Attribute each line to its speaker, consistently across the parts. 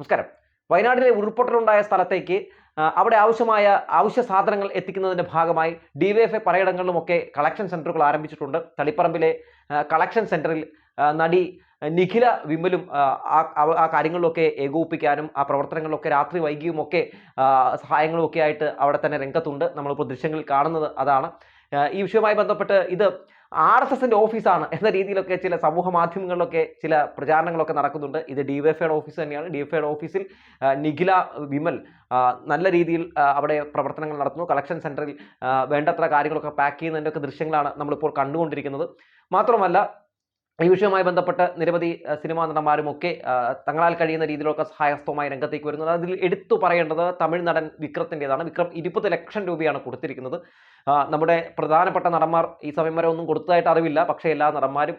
Speaker 1: നമസ്കാരം. വയനാട്ടിലെ ഉരുൾപൊട്ടലുണ്ടായ സ്ഥലത്തേക്ക് അവിടെ ആവശ്യമായ ആവശ്യ സാധനങ്ങൾ എത്തിക്കുന്നതിന്റെ ഭാഗമായി ഡിവൈഎഫ്ഐ പലയിടങ്ങളിലുമൊക്കെ കളക്ഷൻ സെന്ററുകൾ ആരംഭിച്ചിട്ടുണ്ട്. തളിപ്പറമ്പിലെ കളക്ഷൻ സെന്ററിൽ ആ, നടി നിഖില വിമലും ആ, കാര്യങ്ങളിലൊക്കെ ഏകോപിപ്പിക്കാനും ആ പ്രവർത്തനങ്ങളിലൊക്കെ രാത്രി വൈകിയുമൊക്കെ സഹായങ്ങളുമൊക്കെ ആയിട്ട് അവിടെ തന്നെ രംഗത്തുണ്ട്. നമ്മളിപ്പോൾ ദൃശ്യങ്ങളിൽ കാണുന്നത് അതാണ്. ഈ വിഷയവുമായി ബന്ധപ്പെട്ട് ഇത് ആർ എസ് എസിന്റെ ഓഫീസാണ് എന്ന രീതിയിലൊക്കെ ചില സമൂഹ മാധ്യമങ്ങളിലൊക്കെ ചില പ്രചാരണങ്ങളൊക്കെ നടക്കുന്നുണ്ട്. ഇത് ഡി വൈ എഫ്ഐയുടെ ഓഫീസ് തന്നെയാണ്. ഡി എഫ്ഐയുടെ ഓഫീസിൽ നിഖില വിമൽ നല്ല രീതിയിൽ അവിടെ പ്രവർത്തനങ്ങൾ നടത്തുന്നു. കളക്ഷൻ സെന്ററിൽ വേണ്ടത്ര കാര്യങ്ങളൊക്കെ പാക്ക് ചെയ്യുന്നതിന്റെയൊക്കെ ദൃശ്യങ്ങളാണ് നമ്മളിപ്പോൾ കണ്ടുകൊണ്ടിരിക്കുന്നത്. മാത്രമല്ല ഈ വിഷയവുമായി ബന്ധപ്പെട്ട് നിരവധി സിനിമാ നടന്മാരും ഒക്കെ തങ്ങളാൽ കഴിയുന്ന രീതിയിലൊക്കെ സഹായഹസ്തവുമായി രംഗത്തേക്ക് വരുന്നത്. അതിൽ എടുത്തു പറയേണ്ടത് തമിഴ് നടൻ വിക്രത്തിന്റെതാണ്. വിക്രം ഇരുപത് ലക്ഷം രൂപയാണ് കൊടുത്തിരിക്കുന്നത്. നമ്മുടെ പ്രധാനപ്പെട്ട നടന്മാർ ഈ സമയം വരെ ഒന്നും കൊടുത്തതായിട്ട് അറിവില്ല. പക്ഷേ എല്ലാ നടന്മാരും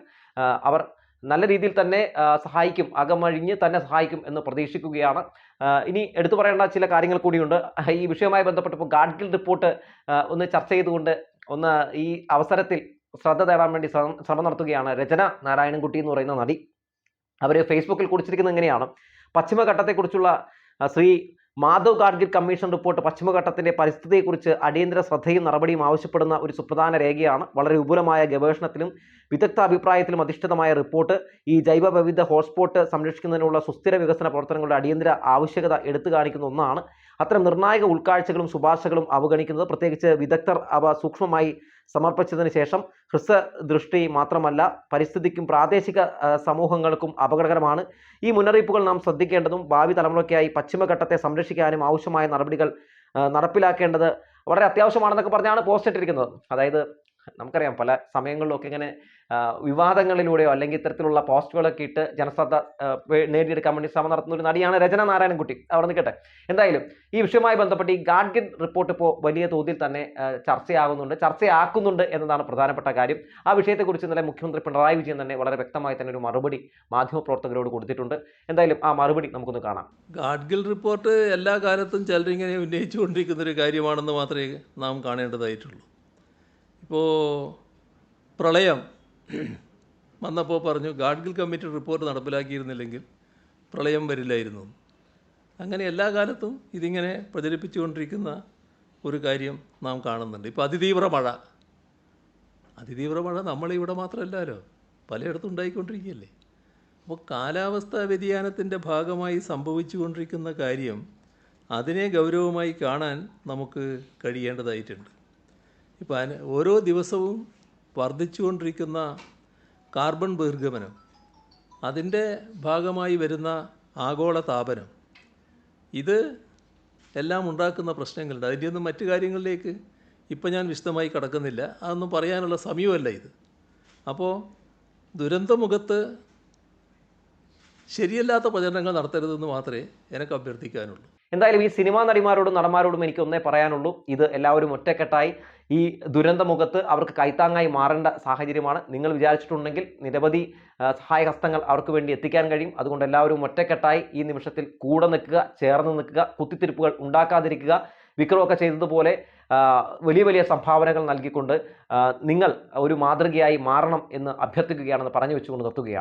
Speaker 1: അവർ നല്ല രീതിയിൽ തന്നെ സഹായിക്കും അകമഴിഞ്ഞ് തന്നെ സഹായിക്കും എന്ന് പ്രതീക്ഷിക്കുകയാണ്. ഇനി എടുത്തു പറയേണ്ട ചില കാര്യങ്ങൾ കൂടിയുണ്ട്. ഈ വിഷയവുമായി ബന്ധപ്പെട്ടപ്പോൾ ഗാഡ്ഗിൽ റിപ്പോർട്ട് ഒന്ന് ചർച്ച ചെയ്തുകൊണ്ട് ഒന്ന് ഈ അവസരത്തിൽ ശ്രദ്ധ തേടാൻ വേണ്ടി ശ്രമം നടത്തുകയാണ് രചന നാരായണൻകുട്ടി എന്ന് പറയുന്ന നടി. അവർ ഫേസ്ബുക്കിൽ കുറിച്ചിരിക്കുന്നത് എങ്ങനെയാണ്? പശ്ചിമഘട്ടത്തെക്കുറിച്ചുള്ള ശ്രീ മാധവ് ഗാഡ്ഗിൽ കമ്മീഷൻ റിപ്പോർട്ട് പശ്ചിമഘട്ടത്തിന്റെ പരിസ്ഥിതിയെക്കുറിച്ച് അടിയന്തര ശ്രദ്ധയും നടപടിയും ആവശ്യപ്പെടുന്ന ഒരു സുപ്രധാന രേഖയാണ് വളരെ വിപുലമായ ഗവേഷണത്തിലും വിദഗ്ധ അഭിപ്രായത്തിലും അധിഷ്ഠിതമായ റിപ്പോർട്ട്. ഈ ജൈവ വൈവിധ്യ ഹോട്ട്സ്പോട്ട് സംരക്ഷിക്കുന്നതിനുള്ള സുസ്ഥിര വികസന പ്രവർത്തനങ്ങളുടെ അടിയന്തര ആവശ്യകത എടുത്തു കാണിക്കുന്ന ഒന്നാണ്. അത്തരം നിർണായക ഉൾക്കാഴ്ചകളും ശുപാർശകളും അവഗണിക്കുന്നത്. പ്രത്യേകിച്ച് വിദഗ്ധർ അവ സൂക്ഷ്മമായി സമർപ്പിച്ചതിന് ശേഷം ഹ്രസ്വ ദൃഷ്ടി മാത്രമല്ല പരിസ്ഥിതിക്കും പ്രാദേശിക സമൂഹങ്ങൾക്കും അപകടകരമാണ്. ഈ മുന്നറിയിപ്പുകൾ നാം ശ്രദ്ധിക്കേണ്ടതും ഭാവി തലമുറയ്ക്കായി പശ്ചിമഘട്ടത്തെ സംരക്ഷിക്കാനും ആവശ്യമായ നടപടികൾ നടപ്പിലാക്കേണ്ടത് വളരെ അത്യാവശ്യമാണെന്നൊക്കെ പറഞ്ഞാണ് പോസ്റ്റ് ഇട്ടിരിക്കുന്നത്. അതായത് നമുക്കറിയാം പല സമയങ്ങളിലൊക്കെ ഇങ്ങനെ വിവാദങ്ങളിലൂടെയോ അല്ലെങ്കിൽ ഇത്തരത്തിലുള്ള പോസ്റ്റുകളൊക്കെ ഇട്ട് ജനശ്രദ്ധ നേടിയെടുക്കാൻ വേണ്ടി ശ്രമം നടത്തുന്ന ഒരു നടിയാണ് രചന നാരായണൻകുട്ടി അവിടെ നിൽക്കട്ടെ. എന്തായാലും ഈ വിഷയവുമായി ബന്ധപ്പെട്ട് ഈ ഗാഡ്ഗിൻ റിപ്പോർട്ട് ഇപ്പോൾ വലിയ തോതിൽ തന്നെ ചർച്ചയാകുന്നുണ്ട്. ചർച്ചയാക്കുന്നുണ്ട് എന്നതാണ് പ്രധാനപ്പെട്ട കാര്യം. ആ വിഷയത്തെക്കുറിച്ച് ഇന്നലെ മുഖ്യമന്ത്രി പിണറായി വിജയൻ തന്നെ വളരെ വ്യക്തമായി തന്നെ ഒരു മറുപടി മാധ്യമപ്രവർത്തകരോട് കൊടുത്തിട്ടുണ്ട്. എന്തായാലും ആ മറുപടി നമുക്കൊന്ന് കാണാം.
Speaker 2: ഗാഡ്ഗിൽ റിപ്പോർട്ട് എല്ലാ കാലത്തും ചിലരിങ്ങനെ ഉന്നയിച്ചുകൊണ്ടിരിക്കുന്ന ഒരു കാര്യമാണെന്ന് മാത്രമേ നാം കാണേണ്ടതായിട്ടുള്ളൂ. ഇപ്പോൾ പ്രളയം വന്നപ്പോൾ പറഞ്ഞു ഗാഡ്ഗിൽ കമ്മിറ്റി റിപ്പോർട്ട് നടപ്പിലാക്കിയിരുന്നില്ലെങ്കിൽ പ്രളയം വരില്ലായിരുന്നു. അങ്ങനെ എല്ലാ കാലത്തും ഇതിങ്ങനെ പ്രചരിപ്പിച്ചുകൊണ്ടിരിക്കുന്ന ഒരു കാര്യം നാം കാണുന്നുണ്ട്. ഇപ്പോൾ അതിതീവ്ര മഴ. അതിതീവ്ര മഴ നമ്മളിവിടെ മാത്രമല്ലല്ലോ പലയിടത്തും ഉണ്ടായിക്കൊണ്ടിരിക്കുകയല്ലേ. അപ്പോൾ കാലാവസ്ഥാ വ്യതിയാനത്തിന്റെ ഭാഗമായി സംഭവിച്ചുകൊണ്ടിരിക്കുന്ന കാര്യം അതിനെ ഗൗരവമായി കാണാൻ നമുക്ക് കഴിയേണ്ടതായിട്ടുണ്ട്. ഇപ്പോൾ അതിന് ഓരോ ദിവസവും വർദ്ധിച്ചുകൊണ്ടിരിക്കുന്ന കാർബൺ ബഹിർഗമനം അതിന്റെ ഭാഗമായി വരുന്ന ആഗോള താപനം ഇത് എല്ലാം ഉണ്ടാക്കുന്ന പ്രശ്നങ്ങളുണ്ട്. അതിന്റെയൊന്നും മറ്റു കാര്യങ്ങളിലേക്ക് ഇപ്പം ഞാൻ വിശദമായി കടക്കുന്നില്ല. അതൊന്നും പറയാനുള്ള സമയമല്ല ഇത്. അപ്പോൾ ദുരന്തമുഖത്ത് ശരിയല്ലാത്ത പ്രചരണങ്ങൾ നടത്തരുതെന്ന് മാത്രമേ എനിക്ക് അഭ്യർത്ഥിക്കാനുള്ളൂ.
Speaker 1: എന്തായാലും ഈ സിനിമാ നടിമാരോടും നടന്മാരോടും എനിക്ക് ഒന്നേ പറയാനുള്ളൂ. ഇത് എല്ലാവരും ഒറ്റക്കെട്ടായി ഈ ദുരന്തമുഖത്ത് അവർക്ക് കൈത്താങ്ങായി മാറേണ്ട സാഹചര്യമാണ്. നിങ്ങൾ വിചാരിച്ചിട്ടുണ്ടെങ്കിൽ നിരവധി സഹായഹസ്തങ്ങൾ അവർക്ക് വേണ്ടി എത്തിക്കാൻ കഴിയും. അതുകൊണ്ട് എല്ലാവരും ഒറ്റക്കെട്ടായി ഈ നിമിഷത്തിൽ കൂടെ നിൽക്കുക ചേർന്ന് നിൽക്കുക കുത്തിത്തിരിപ്പുകൾ ഉണ്ടാക്കാതിരിക്കുക. വിക്രമൊക്കെ ചെയ്തതുപോലെ വലിയ വലിയ സംഭാവനകൾ നൽകിക്കൊണ്ട് നിങ്ങൾ ഒരു മാതൃകയായി മാറണം എന്ന് അഭ്യർത്ഥിക്കുകയാണെന്ന് പറഞ്ഞു വെച്ചുകൊണ്ട് നിർത്തുകയാണ്.